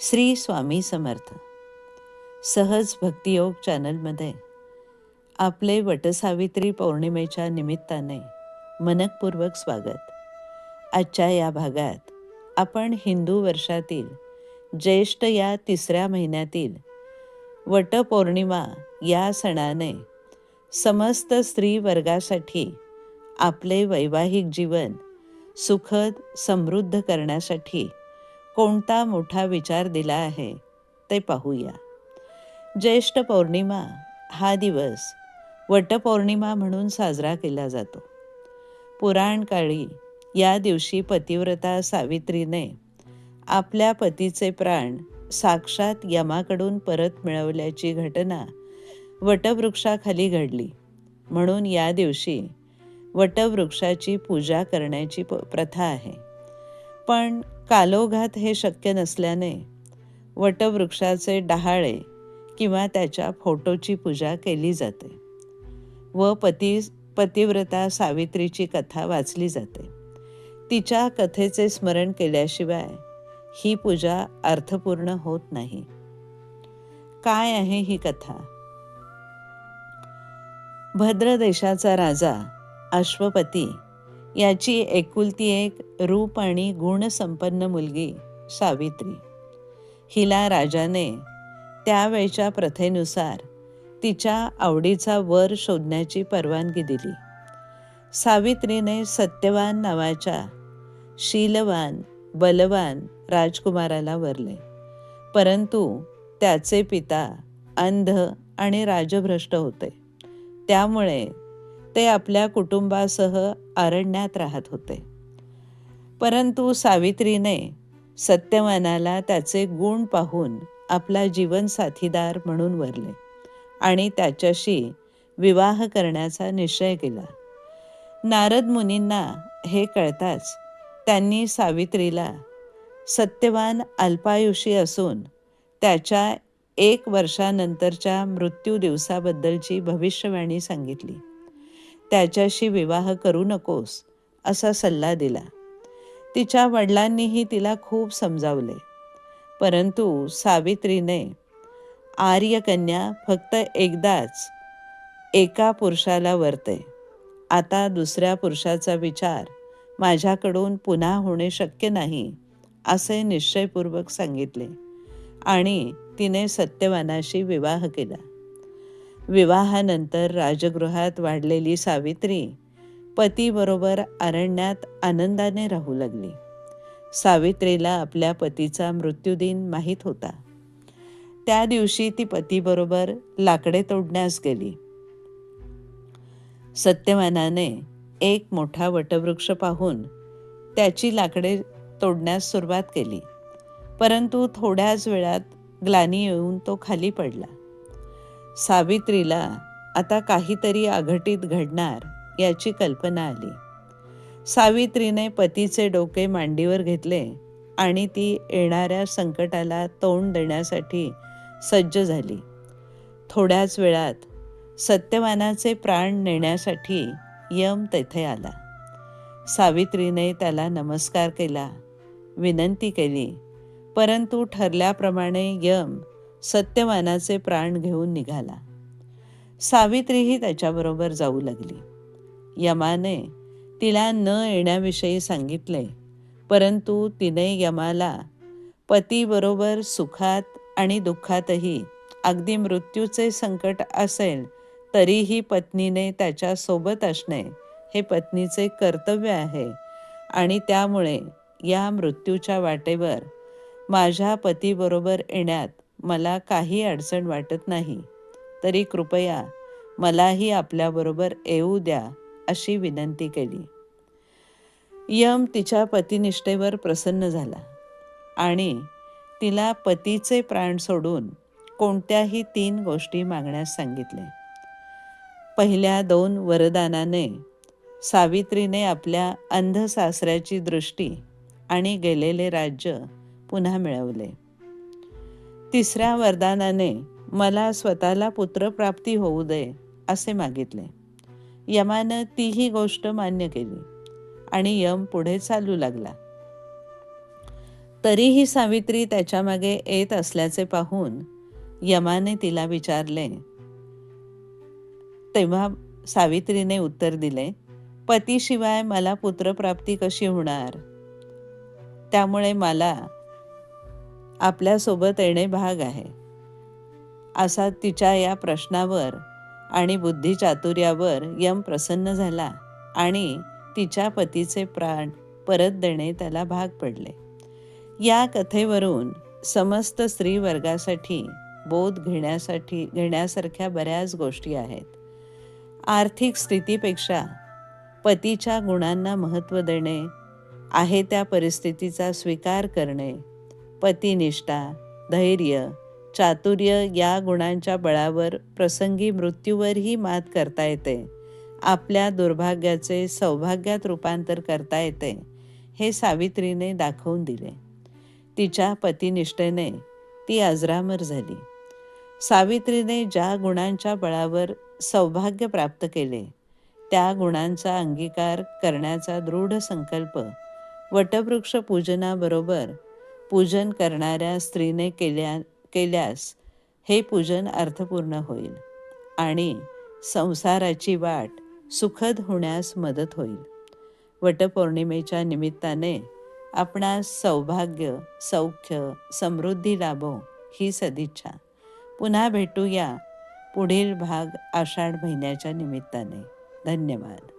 श्री स्वामी समर्थ. सहज भक्तियोग चॅनलमध्ये आपले वटसावित्री पौर्णिमेच्या निमित्ताने मनकपूर्वक स्वागत. आजच्या या भागात आपण हिंदू वर्षातील ज्येष्ठ या तिसऱ्या महिन्यातील वटपौर्णिमा या सणाने समस्त स्त्री वर्गासाठी आपले वैवाहिक जीवन सुखद समृद्ध करण्यासाठी कोणता मोठा विचार दिला आहे ते पाहूया. ज्येष्ठ पौर्णिमा हा दिवस वटपौर्णिमा म्हणून साजरा केला जातो. पुराणकाळी या दिवशी पतिव्रता सावित्रीने आपल्या पतीचे प्राण साक्षात यमाकडून परत मिळवल्याची घटना वटवृक्षाखाली घडली. म्हणून या दिवशी वटवृक्षाची पूजा करण्याची प प्रथा आहे. पण कालोघात हे शक्य नसल्याने वटवृक्षाचे डहाळे किंवा त्याच्या फोटोची पूजा केली जाते व पती पतिव्रता सावित्रीची कथा वाचली जाते. तिच्या कथेचे स्मरण केल्याशिवाय ही पूजा अर्थपूर्ण होत नाही. काय आहे ही कथा? भद्र देशाचा राजा अश्वपती याची एकुलती एक रूप आणि गुणसंपन्न मुलगी सावित्री. हिला राजाने त्यावेळच्या प्रथेनुसार तिच्या आवडीचा वर शोधण्याची परवानगी दिली. सावित्रीने सत्यवान नावाच्या शीलवान बलवान राजकुमाराला वरले. परंतु त्याचे पिता अंध आणि राजभ्रष्ट होते. त्यामुळे ते आपल्या कुटुंबासह अरण्यात राहत होते. परंतु सावित्रीने सत्यवानाला त्याचे गुण पाहून आपला जीवनसाथीदार म्हणून वरले आणि त्याच्याशी विवाह करण्याचा निश्चय केला. नारद मुनींना हे कळताच त्यांनी सावित्रीला सत्यवान अल्पायुषी असून त्याच्या एक वर्षानंतरच्या मृत्यू दिवसाबद्दलची भविष्यवाणी सांगितली. त्याच्याशी विवाह करू नकोस असा सल्ला दिला. तिच्या वडिलांनीही तिला खूप समजावले. परंतु सावित्रीने आर्यकन्या फक्त एकदाच एका पुरुषाला वरते. आता दुसऱ्या पुरुषाचा विचार माझ्याकडून पुन्हा होणे शक्य नाही असे निश्चयपूर्वक सांगितले. आणि तिने सत्यवानाशी विवाह केला. विवाहानंतर राजगृहात वाढलेली सावित्री पतीबरोबर अरण्यात आनंदाने राहू लागली. सावित्रीला आपल्या पतीचा मृत्यूदिन माहीत होता. त्या दिवशी ती पतीबरोबर लाकडे तोडण्यास गेली. सत्यवानाने एक मोठा वटवृक्ष पाहून त्याची लाकडे तोडण्यास सुरुवात केली परंतु थोड्याच वेळात ग्लानी येऊन तो खाली पडला. सावित्रीला आता काहीतरी अघटित घडणार याची कल्पना आली. सावित्रीने पतीचे डोके मांडीवर घेतले आणि ती येणाऱ्या संकटाला तोंड देण्यासाठी सज्ज झाली. थोड्याच वेळात सत्यवानाचे प्राण नेण्यासाठी यम तेथे आला. सावित्रीने त्याला नमस्कार केला विनंती केली परंतु ठरल्याप्रमाणे यम सत्यवानाचे प्राण घेऊन निघाला. सावित्रीही त्याच्याबरोबर जाऊ लागली. यमाने तिला न येण्याविषयी सांगितले परंतु तिने यमाला पतीबरोबर सुखात आणि दुःखातही अगदी मृत्यूचे संकट असेल तरीही पत्नीने त्याच्यासोबत असणे हे पत्नीचे कर्तव्य आहे आणि त्यामुळे या मृत्यूच्या वाटेवर माझ्या पतीबरोबर येण्यात मला काही अडचण वाटत नाही. तरी कृपया मलाही आपल्याबरोबर येऊ द्या अशी विनंती केली. यम तिच्या पतिनिष्ठेवर प्रसन्न झाला आणि तिला पतीचे प्राण सोडून कोणत्याही तीन गोष्टी मागण्यास सांगितले. पहिल्या दोन वरदानाने सावित्रीने आपल्या अंध सासऱ्याची दृष्टी आणि गेलेले राज्य पुन्हा मिळवले. तिसऱ्या वरदानाने मला स्वतःला पुत्रप्राप्ती होऊ दे असे मागितले. यमानं तीही गोष्ट मान्य केली आणि यम पुढे चालू लागला. तरीही सावित्री त्याच्यामागे येत असल्याचे पाहून यमाने तिला विचारले तेव्हा सावित्रीने उत्तर दिले पतीशिवाय मला पुत्रप्राप्ती कशी होणार? त्यामुळे मला आपल्यासोबत येणे भाग आहे. असा तिच्या या प्रश्नावर आणि बुद्धिचातुर्यावर यम प्रसन्न झाला आणि तिच्या पतीचे प्राण परत देणे त्याला भाग पडले. या कथेवरून समस्त स्त्री वर्गासाठी बोध घेण्यासाठी घेण्यासारख्या बऱ्याच गोष्टी आहेत. आर्थिक स्थितीपेक्षा पतीच्या गुणांना महत्त्व देणे आहे त्या परिस्थितीचा स्वीकार करणे पतिनिष्ठा धैर्य चातुर्य या गुणांच्या बळावर प्रसंगी मृत्यूवरही मात करता येते. आपल्या दुर्भाग्याचे सौभाग्यात रूपांतर करता येते हे सावित्रीने दाखवून दिले. तिच्या पतिनिष्ठेने ती अजरामर झाली. सावित्रीने ज्या गुणांच्या बळावर सौभाग्य प्राप्त केले त्या गुणांचा अंगीकार करण्याचा दृढ संकल्प वटवृक्ष पूजनाबरोबर पूजन करणाऱ्या स्त्रीने केल्या केल्यास हे पूजन अर्थपूर्ण होईल आणि संसाराची वाट सुखद होण्यास मदत होईल. वटपौर्णिमेच्या निमित्ताने आपणास सौभाग्य सौख्य समृद्धी लाभो ही सदिच्छा. पुन्हा भेटूया पुढील भाग आषाढ महिन्याच्या निमित्ताने. धन्यवाद.